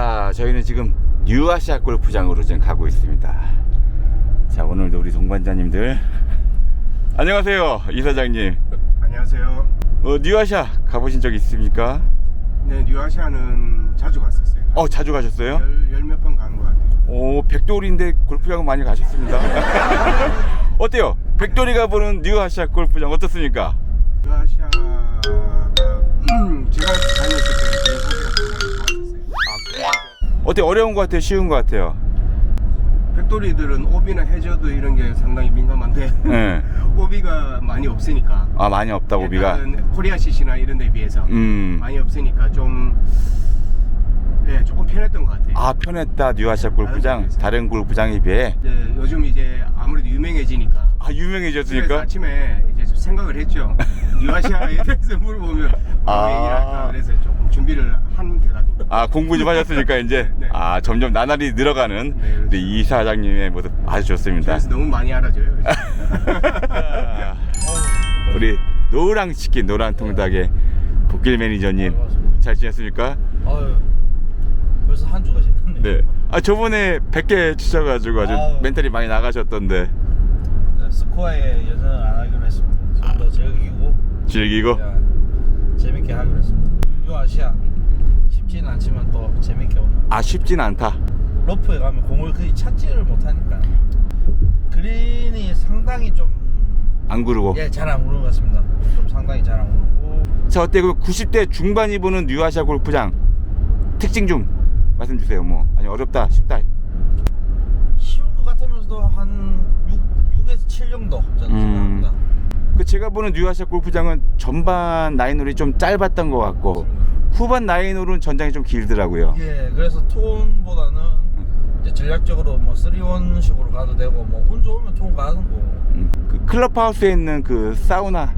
자, 저희는 지금 뉴아시아 골프장으로 지금 가고 있습니다. 자, 오늘도 우리 동반자님들 안녕하세요, 이사장님. 안녕하세요. 어, 뉴아시아 가보신 적 있습니까? 네, 뉴아시아는 자주 갔었어요. 어, 자주 가셨어요? 열몇 번 간 것 같아요. 오, 백돌인데 골프장은 많이 가셨습니다. 어때요? 백돌이 가 보는 뉴아시아 골프장 어떻습니까? 뉴아시아가 제가 다녔을 어때 어려운 것 같아요? 쉬운 것 같아요? 백돌이들은 오비나 해저드 이런 게 상당히 민감한데 네. 오비가 많이 없으니까 아, 많이 없다, 고비가. 일단은 코리아 CC나 이런 데 비해서 음. 많이 없으니까 좀 네, 조금 편했던 것 같아요. 아, 편했다, 뉴아시아 골프장. 다른 골프장에 비해. 이제 요즘 이제 아무래도 유명해지니까 아, 유명해졌으니까? 아침에 이제 좀 생각을 했죠. 뉴아시아에 대해서 물어보면 아. 아. 얘기를 할까 그래서 조금 준비를 한 대답입니다. 아 공부 좀 하셨으니까 이제 네. 아 점점 나날이 늘어가는 네, 그렇죠. 우리 이 사장님의 모습 아주 좋습니다. 그래서 너무 많이 알아줘요. 요즘. 아, 우리 노랑 치킨 노랑 통닭의 복길 매니저님 잘 지냈습니까? 아유 벌써 한 주가 지났네요. 네. 아 저번에 100개 치셔가지고 아주 아유. 멘탈이 많이 나가셨던데 네, 스코어에 여전은 안 하기로 했습니다. 좀더 즐기고 즐기고 그냥 재밌게 하기로 했습니다. 요 아시아 쉽지는 않지만 또 재밌게 오늘 아 쉽진 않다. 러프에 가면 공을 거의 찾지를 못하니까 그린이 상당히 좀안 구르고. 예, 잘안 구르는 것 같습니다. 좀 상당히 잘안 구르고 자 어때 그 90대 중반이 보는 뉴아시아 골프장 특징 좀 말씀 주세요. 뭐 아니 어렵다 쉽다. 쉬운 것 같으면서도 한 6, 6에서 7 정도 저는 음. 생각합니다. 그 제가 보는 뉴아시아 골프장은 전반 라인홀이 좀 짧았던 것 같고 후반 라인홀은 전장이 좀 길더라고요. 예, 그래서 톤보다는 이제 전략적으로 뭐 3원식으로 가도 되고 뭐 운 좋으면 톤 가는 거고. 음, 그 클럽하우스에 있는 그 사우나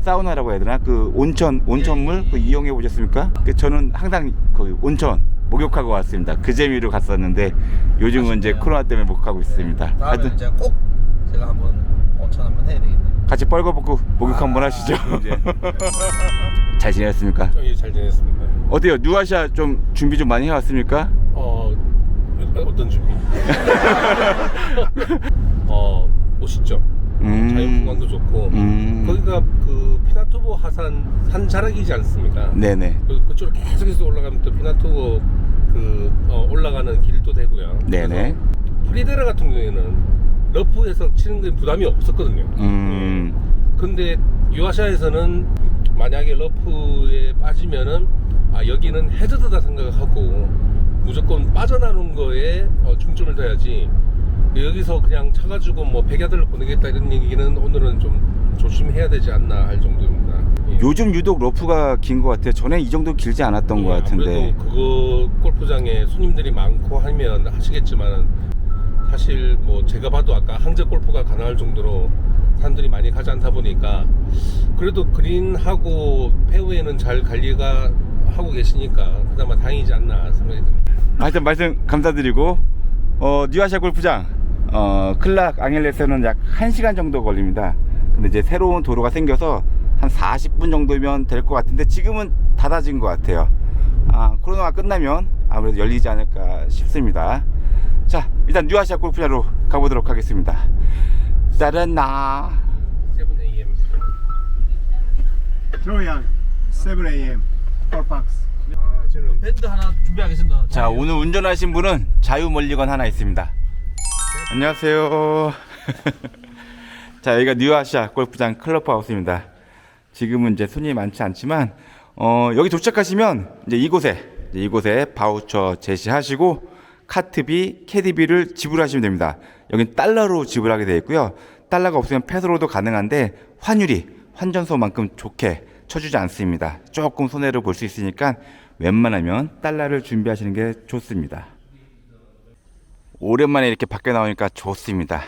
사우나라고 해야 되나 그 온천 온천물 예, 예. 그 이용해 보셨습니까? 그 저는 항상 그 온천 목욕하고 왔습니다. 그 재미로 갔었는데 요즘은 이제 아쉽네요. 코로나 때문에 못 가고 있습니다. 다음에 하여튼 제가 꼭 제가 한번 온천 한번 해야 되겠네요. 같이 뻘거벗고 목욕 한번 아, 하시죠. 이제. 잘 지냈습니까? 예, 잘 지냈습니다. 어때요? 뉴아시아 좀 준비 좀 많이 해왔습니까? 어, 어떤 준비? 어, 멋있죠. 음. 자연 풍광도 좋고. 음. 거기가 그 피나투보 하산 산 자락이지 않습니까? 네네. 그, 그쪽으로 계속해서 올라가면 또 피나투보 그 어, 올라가는 길도 되고요. 네네. 프리데라 같은 경우에는 러프에서 치는 게 부담이 없었거든요. 음. 근데 유아시아에서는 만약에 러프에 빠지면은 아 여기는 헤드드다 생각하고 무조건 빠져나오는 거에 어, 중점을 둬야지 여기서 그냥 쳐가지고 뭐 백야들을 보내겠다 이런 얘기는 오늘은 좀 조심해야 되지 않나 할 정도입니다. 예. 요즘 유독 러프가 긴 것 같아요. 전에 이 정도 길지 않았던 것 예, 같은데. 아무래도 그거 골프장에 손님들이 많고 하면 하시겠지만 사실 뭐 제가 봐도 아까 항제 골프가 가능할 정도로 사람들이 많이 가지 않다 보니까 그래도 그린하고 페어웨이는 잘 관리가 하고 계시니까 그나마 다행이지 않나 생각이 듭니다. 하여튼 말씀 감사드리고 어, 뉴아시아 골프장 어, 클락 앙헬레스는 약 1시간 정도 걸립니다. 근데 이제 새로운 도로가 생겨서 한 40분 정도면 될 것 같은데 지금은 닫아진 것 같아요. 아, 코로나가 끝나면 아무래도 열리지 않을까 싶습니다. 자, 일단 뉴아시아 골프장으로 가보도록 하겠습니다. 따라나 7am. 트로이안 7 a.m. 펄박스. 아, 저는 밴드 하나 준비하겠습니다. 자 오늘 운전하신 분은 자유멀리건 하나 있습니다 안녕하세요 자 여기가 뉴아시아 골프장 클럽하우스입니다 지금은 이제 손님이 많지 않지만 어, 여기 도착하시면 이제 이곳에 이제 이곳에 바우처 제시하시고 카트비 캐디비를 지불하시면 됩니다 여긴 달러로 지불하게 되어 있고요 달러가 없으면 패스로도 가능한데 환율이 환전소만큼 좋게 쳐주지 않습니다. 조금 손해를 볼 수 있으니까 웬만하면 달러를 준비하시는 게 좋습니다. 오랜만에 이렇게 밖에 나오니까 좋습니다.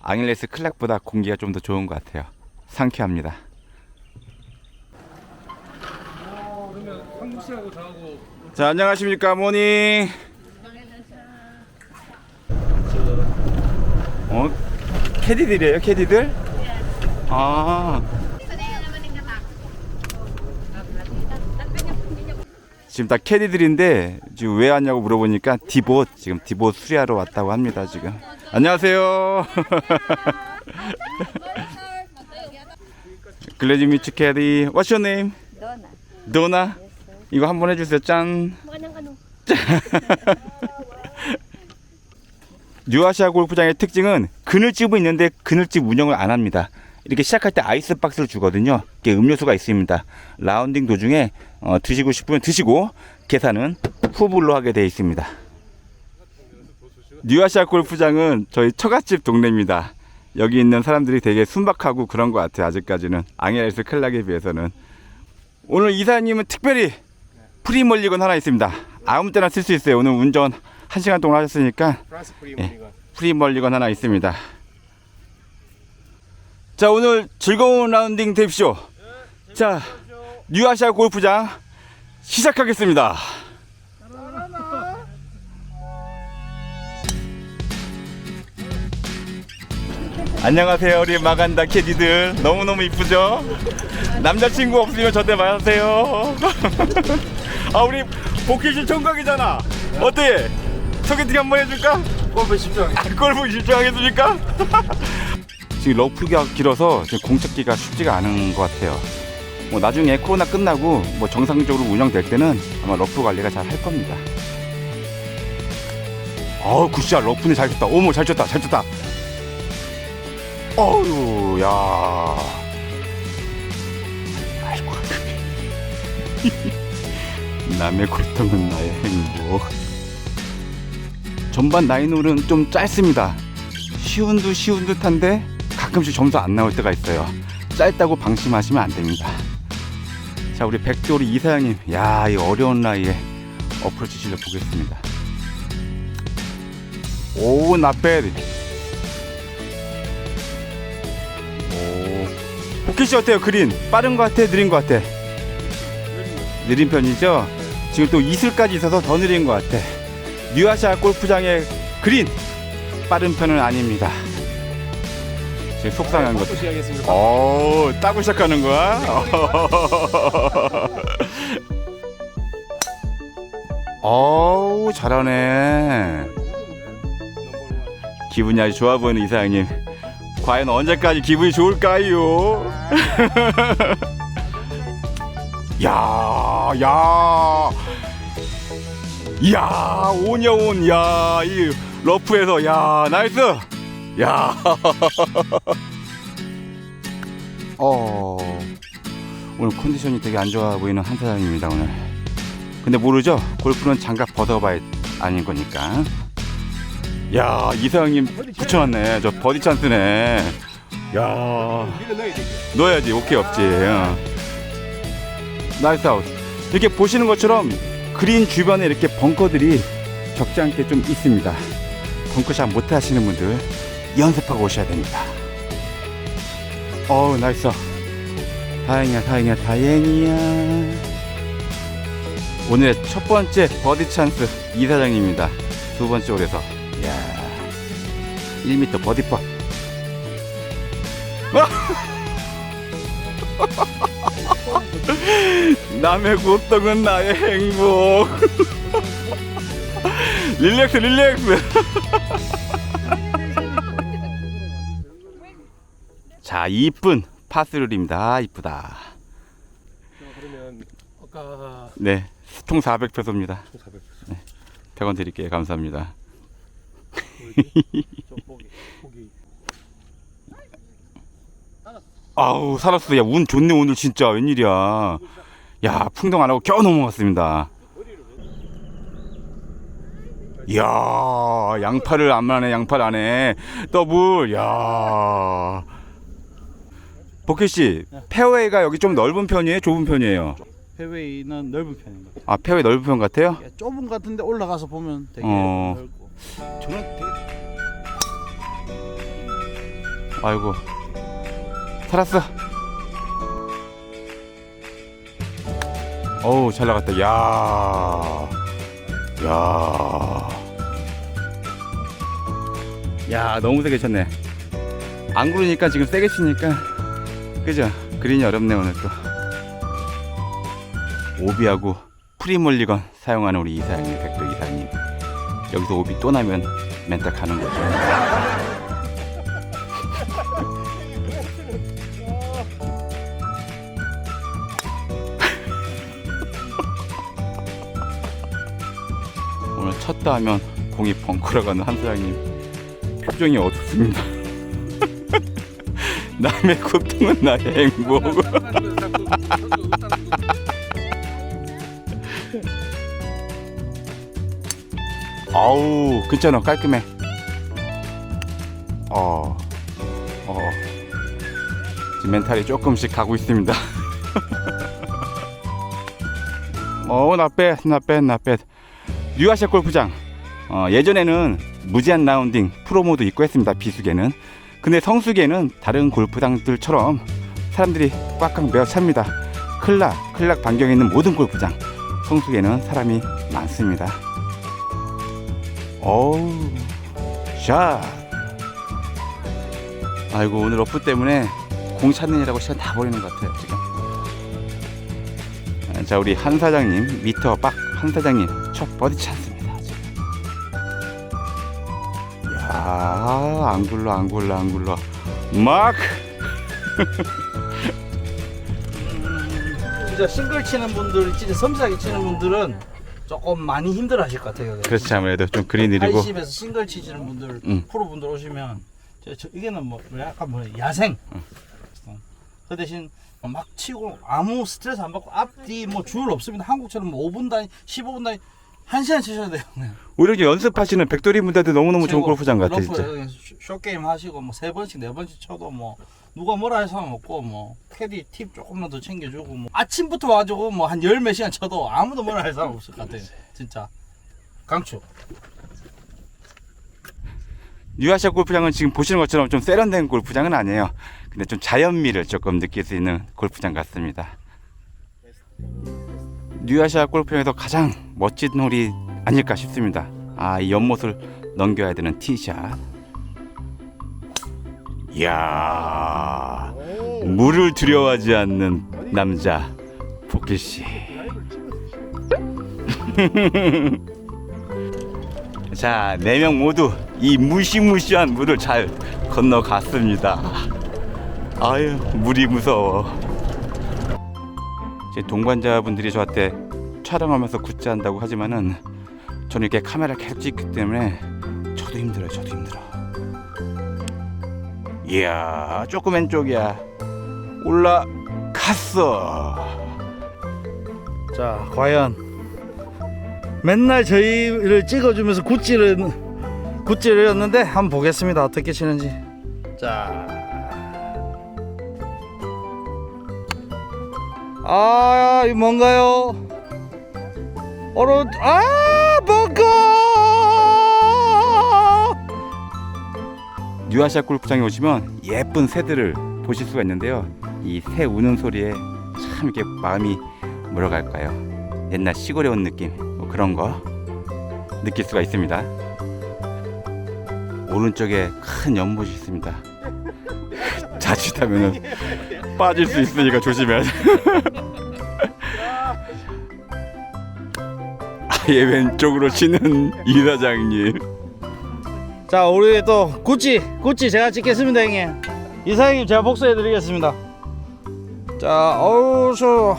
앙일레스 클락보다 공기가 좀 더 좋은 것 같아요. 상쾌합니다. 자, 안녕하십니까, 모닝. 어, 캐디들이에요, 캐디들? 아, 지금 다 캐디들인데 지금 왜 왔냐고 물어보니까 디봇 지금 디봇 수리하러 왔다고 합니다 지금. 안녕하세요. 글래지 미츠 캐디. What's your name? Donna. 도나. 이거 한번 해주세요. 짠. 뉴아시아 골프장의 특징은 그늘집은 있는데 그늘집 운영을 안 합니다. 이렇게 시작할 때 아이스박스를 주거든요. 이게 음료수가 있습니다. 라운딩 도중에 어, 드시고 싶으면 드시고 계산은 후불로 하게 되어 있습니다. 뉴아시아 골프장은 저희 처갓집 동네입니다. 여기 있는 사람들이 되게 순박하고 그런 것 같아요. 아직까지는 앙헬스 클락에 비해서는 오늘 이사님은 특별히 프리멀리건 하나 있습니다. 아무 때나 쓸 수 있어요. 오늘 운전 1시간 동안 하셨으니까 프랑스 예. 프리멀리건 하나 있습니다. 자 오늘 즐거운 라운딩 되십시오. 자 뉴아시아 골프장 시작하겠습니다. 안녕하세요 우리 마간다 캐디들 너무너무 이쁘죠? 남자친구 없으면 저한테 말하세요 아 우리 복귀실 총각이잖아 어때? 소개팅 한번 해줄까? 골프 아, 골프 집중하겠습니까? 지금 러프가 길어서 지금 공착기가 쉽지가 않은 것 같아요. 뭐 나중에 코로나 끝나고 뭐 정상적으로 운영될 때는 아마 러프 관리가 잘 할 겁니다. 어우 굿샷 러프는 잘 쳤다. 어머 잘 쳤다 잘 쳤다. 어우 야. 아이고. 남의 고통은 나의 행복. 전반 나인홀은 좀 짧습니다. 쉬운 듯 쉬운 듯한데 가끔씩 점수 안 나올 때가 있어요. 짧다고 방심하시면 안 됩니다. 자 우리 백돌이 이사장님, 야 이 어려운 나이에 어프로치 실력 보겠습니다. 오 나빼. 오 복귀씨 어때요 그린? 빠른 것 같아, 느린 것 같아? 느린 편이죠. 지금 또 이슬까지 있어서 더 느린 것 같아. 뉴아시아 골프장의 그린 빠른 편은 아닙니다. 지금 속상한 것. 시작하겠습니다 오, 따고 시작하는 거야? 어우, 잘하네. 기분이 아주 좋아 보이는 이사장님. 과연 언제까지 기분이 좋을까요? 야, 야. 이야 오녀온 야이 러프에서 야 나이스! 야. 어, 오늘 컨디션이 되게 안 좋아 보이는 한 사장입니다 오늘. 근데 모르죠? 골프는 장갑 벗어봐야 아닌 거니까. 야 이사장님 붙여놨네. 저 버디 찬스네. 야. 넣어야지 오케이 없지. 어. 나이스 아웃. 이렇게 보시는 것처럼 그린 주변에 이렇게 벙커들이 적지 않게 좀 있습니다. 벙커샷 못 하시는 분들 연습하고 오셔야 됩니다. 어우 나이스. 다행이야 다행이야 다행이야. 오늘의 첫 번째 버디 찬스 이사장님입니다. 두 번째 홀에서. 이야 1m 버디 펀 남의 고통은 나의 행복. 릴렉스, 릴렉스. 자, 이쁜 파스룰입니다. 아, 이쁘다. 네, 총 400페소입니다. 400 100원 드릴게요. 감사합니다. 아우, 살았어. 야, 운 좋네, 오늘 진짜. 웬일이야. 야, 풍덩 안 하고 겨우 넘어갔습니다. 이야, 양팔을 안 하네, 양팔 안 해. 더블, 야. 복희 씨, 페어웨이가 여기 좀 넓은 편이에요? 좁은 편이에요? 페웨이는 넓은 편인 것 같아요. 아, 페어웨이 넓은 편 같아요? 예, 좁은 것 같은데 올라가서 보면 되게 어. 넓고. 저는 되게. 아이고. 살았어. 어우, 잘 나갔다. 야. 야. 야, 너무 세게 쳤네. 안 구르니까 지금 세게 치니까. 그죠? 그린이 어렵네, 오늘 또. 오비하고 프리몰리건 사용하는 우리 이사장님, 백도 이사님. 여기서 오비 또 나면 멘탈 가는 거죠. 쳤다 하면 공이 벙커러 가는 한 사장님 표정이 어둡습니다. 남의 고통은 나의 행복. 아우 괜찮아 깔끔해. 어, 어. 지금 멘탈이 조금씩 가고 있습니다. 어, 나빼, 나빼, 나빼. 뉴아시아 골프장. 어, 예전에는 무제한 라운딩 프로모도 있고 했습니다. 비수계는. 근데 성수계는 다른 골프장들처럼 사람들이 꽉꽉 메어 찹니다. 클락, 클락 반경에 있는 모든 골프장. 성수계는 사람이 많습니다. 어우, 샷. 아이고, 오늘 러프 때문에 공 찾느라고 시간 다 버리는 것 같아요, 지금. 아, 자, 우리 한 사장님, 미터 박한 사장님, 첫 버디 찬스입니다. 지금. 야, 안 굴러, 안 굴러, 안 굴러. 마크! 진짜 싱글 치는 분들, 진짜 섬세하게 치는 분들은 조금 많이 힘들어 하실 것 같아요. 그렇지, 아무래도 좀 그리 느리고. 80에서 싱글 치시는 분들, 음. 프로분들 오시면, 저, 저, 이게는 뭐, 약간 뭐, 야생. 어. 그 대신 막 치고 아무 스트레스 안 받고 앞뒤 뭐 줄 없습니다. 한국처럼 뭐 5분 단위, 15분 단위, 1시간 치셔야 돼요. 그냥. 오히려 이제 연습하시는 백돌이 분들도 너무너무 좋은. 골프장 같아, 러프 진짜. 쇼게임 하시고 뭐 세 번씩 네 번씩 쳐도 뭐 누가 뭐라 할 사람 없고 뭐 캐디 팁 조금만 더 챙겨주고 뭐 아침부터 와가지고 뭐 한 열 몇 시간 쳐도 아무도 뭐라 할 사람 없을 것 같아요 진짜 강추 뉴아시아 골프장은 지금 보시는 것처럼 좀 세련된 골프장은 아니에요. 근데 좀 자연미를 조금 느낄 수 있는 골프장 같습니다. 뉴아시아 골프장에서 가장 멋진 홀이 아닐까 싶습니다. 아, 이 연못을 넘겨야 되는 티샷. 이야, 물을 두려워하지 않는 남자, 복길 씨. 자, 네 명 모두 이 무시무시한 물을 잘 건너갔습니다. 아유, 물이 무서워. 제 동반자분들이 저한테 촬영하면서 굿즈한다고 하지만은 저는 이렇게 카메라 계속 찍기 때문에 저도 힘들어요, 저도 힘들어. 이야, 조금 왼쪽이야. 올라갔어. 자 과연 맨날 저희를 찍어주면서 굿즈를 굿즈를 였는데 한번 보겠습니다 어떻게 치는지 자 아, 이 뭔가요? 오른 아, 뭔가! 뉴아시아 골프장에 오시면 예쁜 새들을 보실 수가 있는데요. 이 새 우는 소리에 참 이렇게 마음이 뭐라갈까요? 옛날 시골에 온 느낌 뭐 그런 거 느낄 수가 있습니다. 오른쪽에 큰 연못이 있습니다. 자칫하면 빠질 수 있으니까 조심해야 돼. 아예 왼쪽으로 치는 이 사장님. 자, 우리 또 구찌, 구찌 제가 찍겠습니다, 형님. 이사장님 제가 복수해 드리겠습니다. 자, 어우, 저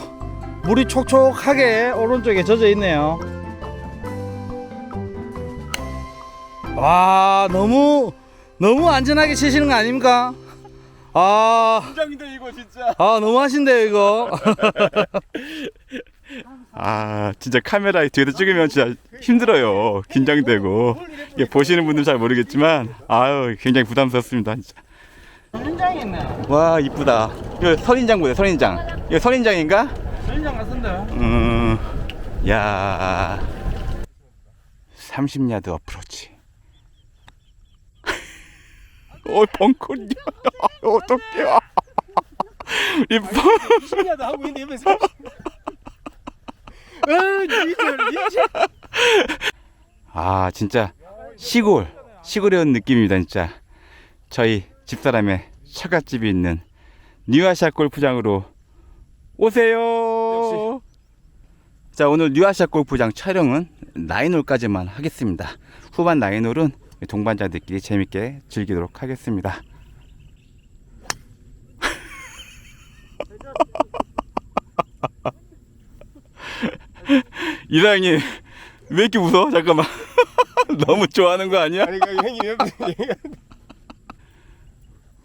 물이 촉촉하게 오른쪽에 젖어 있네요. 와, 너무 너무 안전하게 치시는 거 아닙니까? 아, 긴장인데 이거 진짜. 아 너무 하신데요, 이거. 아 진짜 카메라 뒤에서 찍으면 진짜 힘들어요 긴장되고 이게 보시는 분들 잘 모르겠지만 아유 굉장히 부담스럽습니다 진짜 선인장 있네. 와 이쁘다 이거 선인장 보세요 선인장 이거 선인장인가? 선인장 같은데. 음야 30야드 어프로치 어 벙커냐 어떡해 이 벙... 신기하다 하고 있는데. 아 진짜 시골 시골에 온 느낌입니다 진짜. 저희 집사람의 처갓집이 있는 뉴아시아 골프장으로 오세요. 자 오늘 뉴아시아 골프장 촬영은 나인홀까지만 하겠습니다. 후반 나인홀은 동반자들끼리 재밌게 즐기도록 하겠습니다. 이사장님 왜 이렇게 웃어? 잠깐만 너무 좋아하는 거 아니야? 아니 그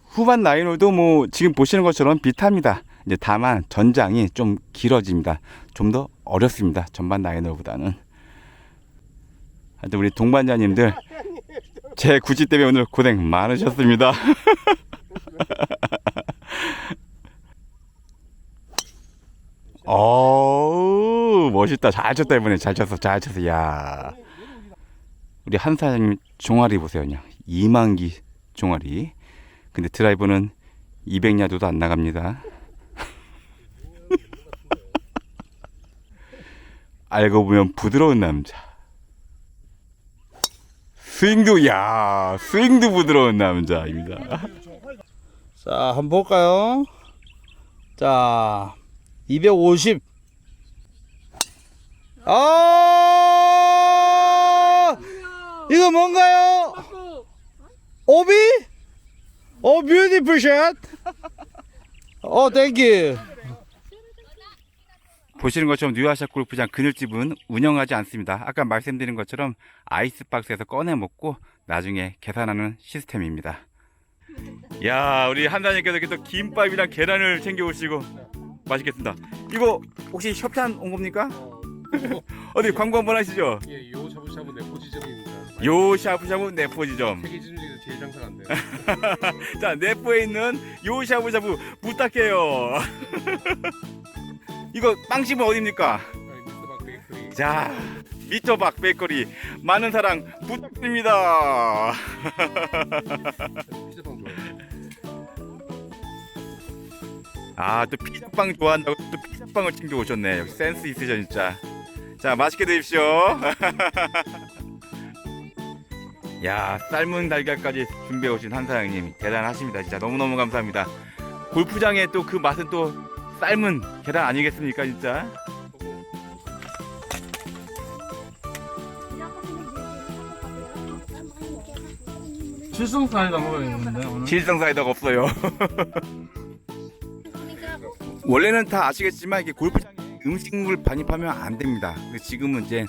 후반 나인홀도 뭐 지금 보시는 것처럼 비슷합니다. 이제 다만 전장이 좀 길어집니다. 좀 더 어렵습니다. 전반 나인홀보다는. 하여튼 우리 동반자님들 제 구지 때문에 오늘 고생 많으셨습니다. 어우 멋있다. 잘 쳤다 이번에 잘 쳤어. 잘 쳤어. 야. 우리 한 사장님 종아리 보세요. 그냥 2만기 종아리. 근데 드라이버는 200야드도 안 나갑니다. 알고 보면 부드러운 남자. 스윙도 야 스윙도 부드러운 남자입니다. 자, 한번 볼까요? 자, 250. 아! 이거 뭔가요? 오비? 오, 뷰티풀 샷. 어, 땡큐. 보시는 것처럼 뉴아시아 골프장 그늘집은 운영하지 않습니다. 아까 말씀드린 것처럼 아이스박스에서 꺼내 먹고 나중에 계산하는 시스템입니다. 야, 우리 한다님께서 이렇게 또 김밥이랑 계란을 챙겨 오시고 맛있겠습니다. 이거 혹시 협찬 온 겁니까? 어디 광고 한번 하시죠. 예, 요 샤브샤브 네포지점입니다. 요 샤브샤브 네포지점. 세계 지점 중에서 제일 장사가 안 돼요. 자, 네포에 있는 요 샤브샤브 부탁해요. 이거 빵집은? 아니, 미스터박 베이커리. 자, 미터박 베이커리 많은 사랑 부탁드립니다. 피자빵 아, 또 피자빵 좋아한다고 또 피자빵을 챙겨 오셨네. 역시 센스 있으셔 진짜. 자, 맛있게 드십시오. 야, 삶은 달걀까지 준비해 오신 한 사장님 대단하십니다. 진짜 너무너무 감사합니다. 골프장에 또그 맛은 또 삶은 계란 아니겠습니까, 진짜? 칠성 사이다 먹어야겠는데, 오늘. 실성 사이다가 없어요. 원래는 다 아시겠지만 이게 골프장에 음식물 반입하면 안 됩니다. 지금은 이제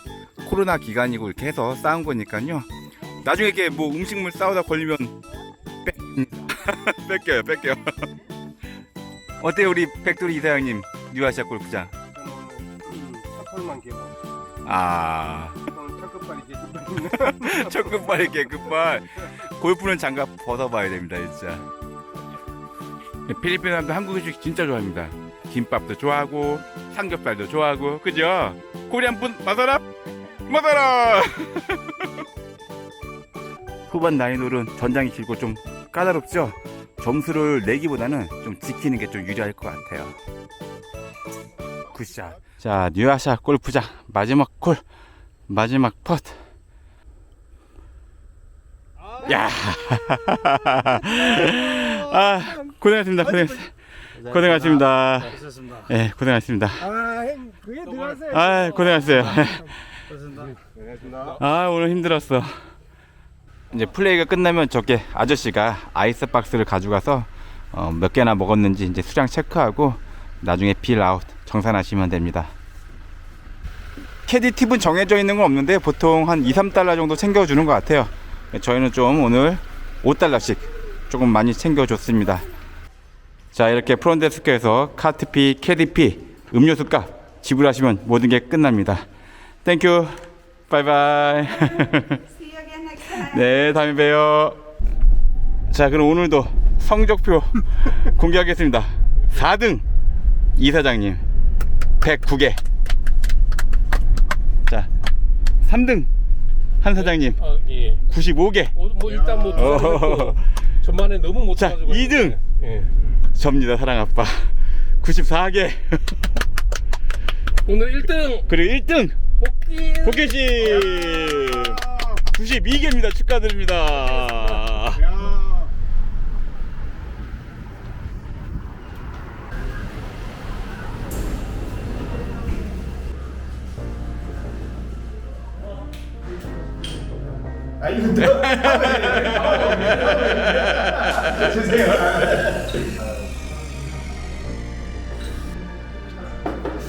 코로나 기간이고 이렇게 해서 싸운 거니까요. 나중에 이렇게 뭐 음식물 싸우다 걸리면 뺏 뺏겨요, 뺏겨. 어때요, 우리 백돌이 이사장님 뉴아시아 골프장? 차털만 개고 아, 차급발이 개급발 첫 끝발이 개끝발. 골프는 장갑 벗어봐야 됩니다, 진짜. 필리핀 사람들 한국 음식 진짜 좋아합니다. 김밥도 좋아하고 삼겹살도 좋아하고 그죠? 코리안 분 마사라 마사라. 후반 나인홀은 전장이 길고 좀 까다롭죠? 점수를 내기보다는 좀 지키는 게 좀 유리할 것 같아요. 굿샷. 자, 뉴아시아 골프장 마지막 콜, 마지막 퍼트. 야, 아 고생하셨습니다. 고생했습니다. 고생하셨습니다. 예, 고생하셨습니다. 아 형 그게 들어가세요 아, 고생하셨어요. 수고하셨습니다. 고맙습니다 아, 오늘 힘들었어. 이제 플레이가 끝나면 저게 아저씨가 아이스박스를 가져가서 어, 몇 개나 먹었는지 이제 수량 체크하고 나중에 빌 아웃 정산하시면 됩니다. 캐디 팁은 정해져 있는 건 없는데 보통 한 2, 3달러 정도 챙겨주는 것 같아요. 저희는 좀 오늘 5달러씩 조금 많이 챙겨줬습니다. 자 이렇게 프론데스크에서 카트피, 캐디피, 음료수 값 지불하시면 모든 게 끝납니다. 땡큐 바이바이. 네 다음에 봬요 자 그럼 오늘도 성적표 공개하겠습니다 4등 이사장님 109개 자 3등 한 사장님 아, 예. 95개 어, 뭐 일단 뭐. 전반에 너무 못 자, 쳐가지고 이등. 예. 접니다 사랑 아빠. 94개 오늘 1등. 그리고 1등. 복귀. 복개씨. 92개입니다 축하드립니다. 야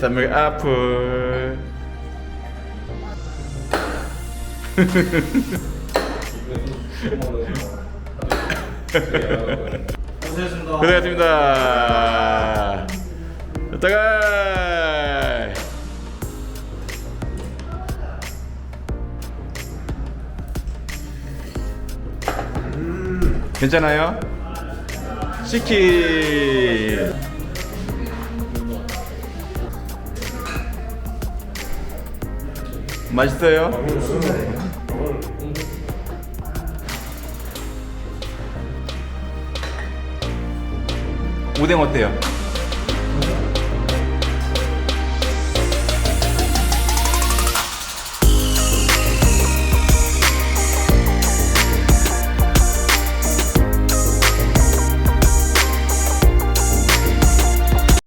쌈물 아플. 고생했습니다. 고생하셨습니다. 이따가. 괜찮아요? 치킨. 맛있어요? 오뎅 어때요?